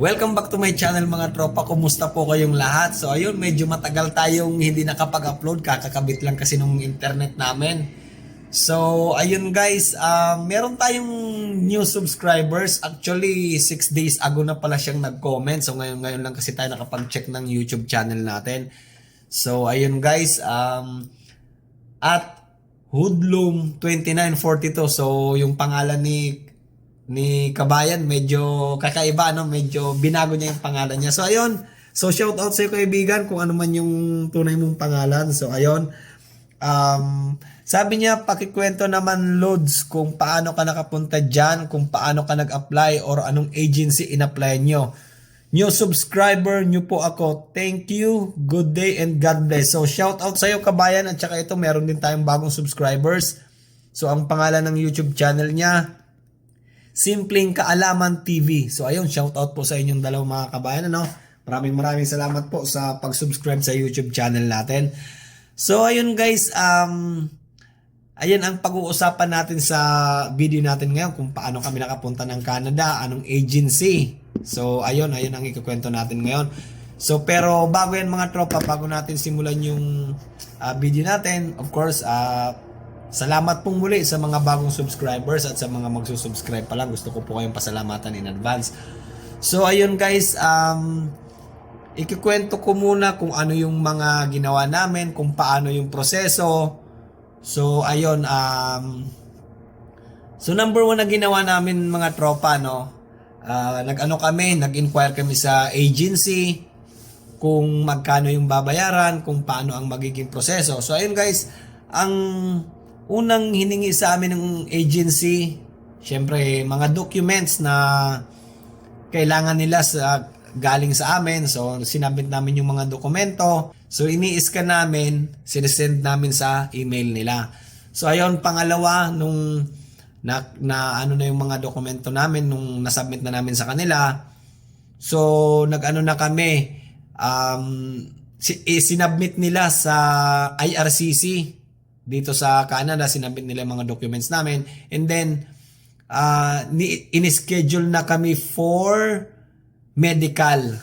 Welcome back to my channel mga tropa. Kumusta po kayong lahat? So ayun, medyo matagal tayong hindi nakapag-upload. Kakakabit lang kasi nung internet namin. So ayun guys, uh, meron tayong new subscribers. Actually, 6 days ago na pala siyang nag-comment. So ngayon, ngayon lang kasi tayo nakapag-check ng YouTube channel natin. So ayun guys, um, at Hoodlum 2942. So yung pangalan ni ni Kabayan medyo kakaiba no medyo binago niya yung pangalan niya so ayun so shout out sa iyo kaibigan kung ano man yung tunay mong pangalan so ayun um, sabi niya pakikwento naman loads kung paano ka nakapunta diyan kung paano ka nag-apply or anong agency in-apply nyo new subscriber nyo po ako thank you good day and God bless so shout out sa iyo kabayan at saka ito meron din tayong bagong subscribers so ang pangalan ng YouTube channel niya Simpleng Kaalaman TV. So ayun, shout out po sa inyong dalawang mga kabayan. Ano? Maraming maraming salamat po sa pag-subscribe sa YouTube channel natin. So ayun guys, um, ayun ang pag-uusapan natin sa video natin ngayon kung paano kami nakapunta ng Canada, anong agency. So ayun, ayun ang ikukwento natin ngayon. So pero bago yan mga tropa, bago natin simulan yung uh, video natin, of course, uh, Salamat pong muli sa mga bagong subscribers at sa mga magsusubscribe pa lang. Gusto ko po kayong pasalamatan in advance. So ayun guys, um, ikikwento ko muna kung ano yung mga ginawa namin, kung paano yung proseso. So ayun, um, so number one na ginawa namin mga tropa, no, uh, nag-ano kami, nag-inquire kami sa agency, kung magkano yung babayaran, kung paano ang magiging proseso. So ayun guys, ang unang hiningi sa amin ng agency, syempre mga documents na kailangan nila sa galing sa amin. So sinabit namin yung mga dokumento. So ini-scan namin, sinesend namin sa email nila. So ayun pangalawa nung na, na ano na yung mga dokumento namin nung nasubmit na namin sa kanila. So nag-ano na kami um, si, eh, sinubmit nila sa IRCC dito sa Canada, sinabit nila yung mga documents namin. And then, uh, ni, in-schedule na kami for medical.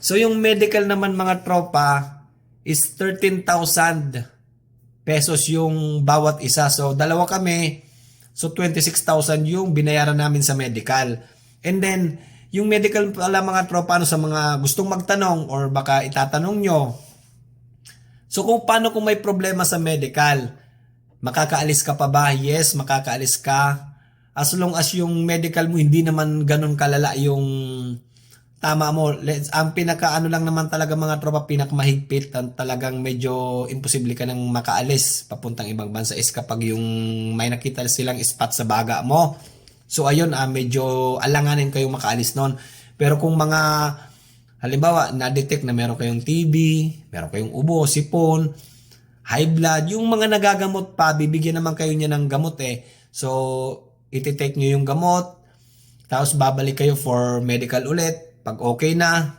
So, yung medical naman mga tropa is 13,000 pesos yung bawat isa. So, dalawa kami. So, 26,000 yung binayaran namin sa medical. And then, yung medical pala mga tropa ano, sa mga gustong magtanong or baka itatanong nyo. So, kung paano kung may problema sa medical, Makakaalis ka pa ba? Yes, makakaalis ka. As long as yung medical mo hindi naman ganun kalala yung tama mo. Let's, ang pinaka ano lang naman talaga mga tropa pinakamahigpit talagang medyo imposible ka nang makaalis papuntang ibang bansa is kapag yung may nakita silang spot sa baga mo. So ayun, ah, medyo alanganin kayong makaalis noon. Pero kung mga halimbawa na-detect na meron kayong TB, meron kayong ubo, sipon, high blood, yung mga nagagamot pa, bibigyan naman kayo niya ng gamot eh. So, iti-take nyo yung gamot, tapos babalik kayo for medical ulit. Pag okay na,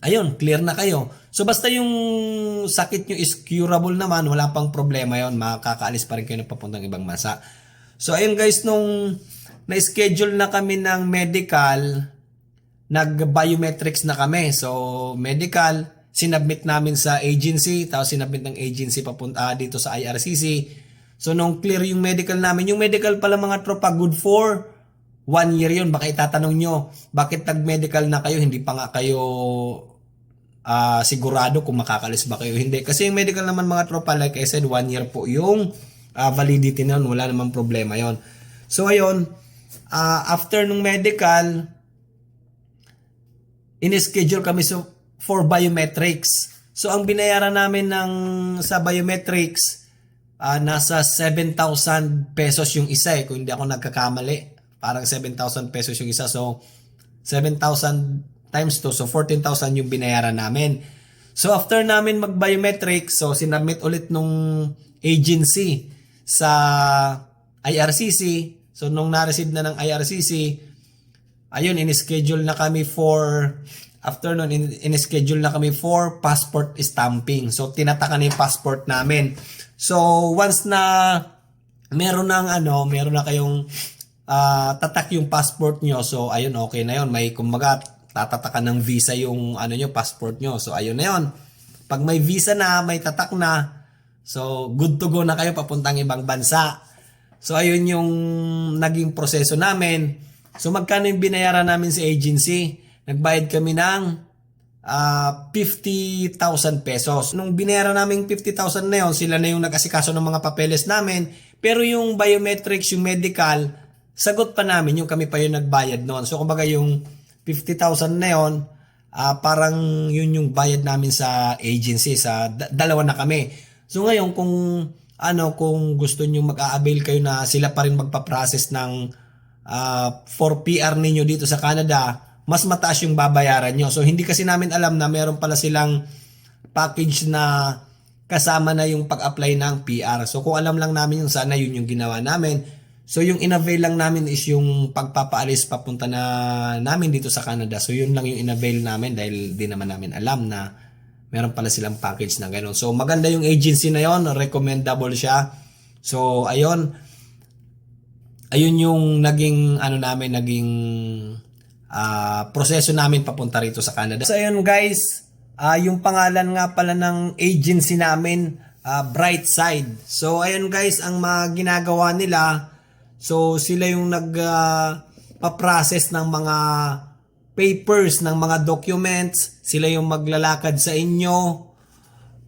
ayun, clear na kayo. So, basta yung sakit nyo is curable naman, wala pang problema yon makakaalis pa rin kayo na papuntang ibang bansa. So, ayun guys, nung na-schedule na kami ng medical, nag-biometrics na kami. So, medical, sinabmit namin sa agency, tapos sinabmit ng agency papunta uh, dito sa IRCC. So nung clear yung medical namin, yung medical pala mga tropa, good for one year yun. Baka itatanong nyo, bakit tag-medical na kayo, hindi pa nga kayo uh, sigurado kung makakalis ba kayo. Hindi. Kasi yung medical naman mga tropa, like I said, one year po yung uh, validity nun. Wala namang problema yon So ayun, uh, after nung medical, in-schedule kami so for biometrics. So ang binayaran namin ng sa biometrics uh, nasa 7,000 pesos yung isa eh kung hindi ako nagkakamali. Parang 7,000 pesos yung isa. So 7,000 times 2 so 14,000 yung binayaran namin. So after namin mag-biometrics, so sinabmit ulit nung agency sa IRCC. So nung na-receive na ng IRCC, ayun, in-schedule na kami for after nun, in, in-schedule na kami for passport stamping. So, tinataka na yung passport namin. So, once na meron ng ano, meron na kayong ah, tatak yung passport nyo. So, ayun, okay na yun. May, kumbaga, tatatakan ng visa yung ano nyo, passport nyo. So, ayun na yun. Pag may visa na, may tatak na, so, good to go na kayo papuntang ibang bansa. So, ayun yung naging proseso namin. So, magkano yung binayaran namin sa agency? Nagbayad kami ng ah 50,000 pesos. Nung binayaran namin 50,000 na yun, sila na yung nag-asikaso ng mga papeles namin. Pero yung biometrics, yung medical, sagot pa namin yung kami pa yung nagbayad noon. So, kumbaga yung 50,000 na yun, ah, parang yun yung bayad namin sa agency. Sa da- dalawa na kami. So, ngayon, kung ano, kung gusto nyo mag-a-avail kayo na sila pa rin magpa-process ng ah, for PR ninyo dito sa Canada, mas mataas yung babayaran nyo. So, hindi kasi namin alam na meron pala silang package na kasama na yung pag-apply ng PR. So, kung alam lang namin yung sana, yun yung ginawa namin. So, yung in-avail lang namin is yung pagpapaalis papunta na namin dito sa Canada. So, yun lang yung in-avail namin dahil di naman namin alam na meron pala silang package na gano'n. So, maganda yung agency na yon recommendable siya. So, ayun, ayun yung naging ano namin naging ah, proseso namin papunta rito sa Canada. So ayun guys, ah, yung pangalan nga pala ng agency namin ah, Bright. So ayun guys, ang mga ginagawa nila so sila yung nag ah, pa-process ng mga papers ng mga documents, sila yung maglalakad sa inyo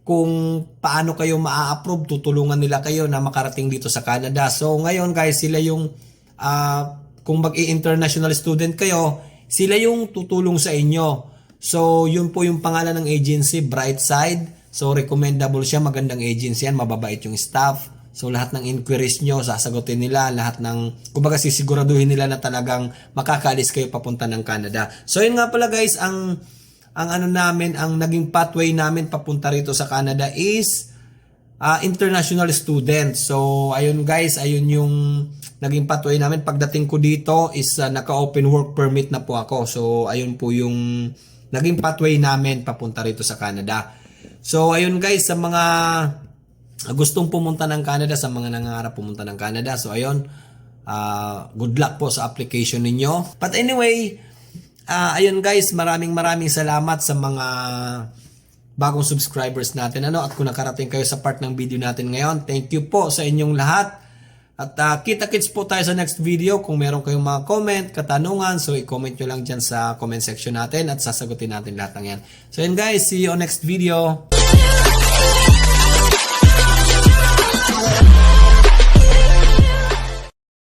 kung paano kayo maa-approve, tutulungan nila kayo na makarating dito sa Canada. So ngayon guys, sila yung ah, kung mag-i-international student kayo, sila yung tutulong sa inyo. So yun po yung pangalan ng agency, Brightside. So recommendable siya, magandang agency yan, mababait yung staff. So lahat ng inquiries nyo, sasagutin nila, lahat ng, kumbaga sisiguraduhin nila na talagang makakaalis kayo papunta ng Canada. So yun nga pala guys, ang ang ano namin, ang naging pathway namin papunta rito sa Canada is ah, international student. So, ayun guys, ayun yung naging pathway namin. Pagdating ko dito is ah, naka-open work permit na po ako. So, ayun po yung naging pathway namin papunta rito sa Canada. So, ayun guys, sa mga gustong pumunta ng Canada, sa mga nangangarap pumunta ng Canada. So, ayun, ah, good luck po sa application ninyo. But anyway, Ah, ayun guys, maraming maraming salamat sa mga bagong subscribers natin ano at kung nakarating kayo sa part ng video natin ngayon, thank you po sa inyong lahat. At ah, kita-kits po tayo sa next video. Kung meron kayong mga comment, katanungan, so i-comment nyo lang dyan sa comment section natin at sasagutin natin lahat ng yan. So yun guys, see you on next video.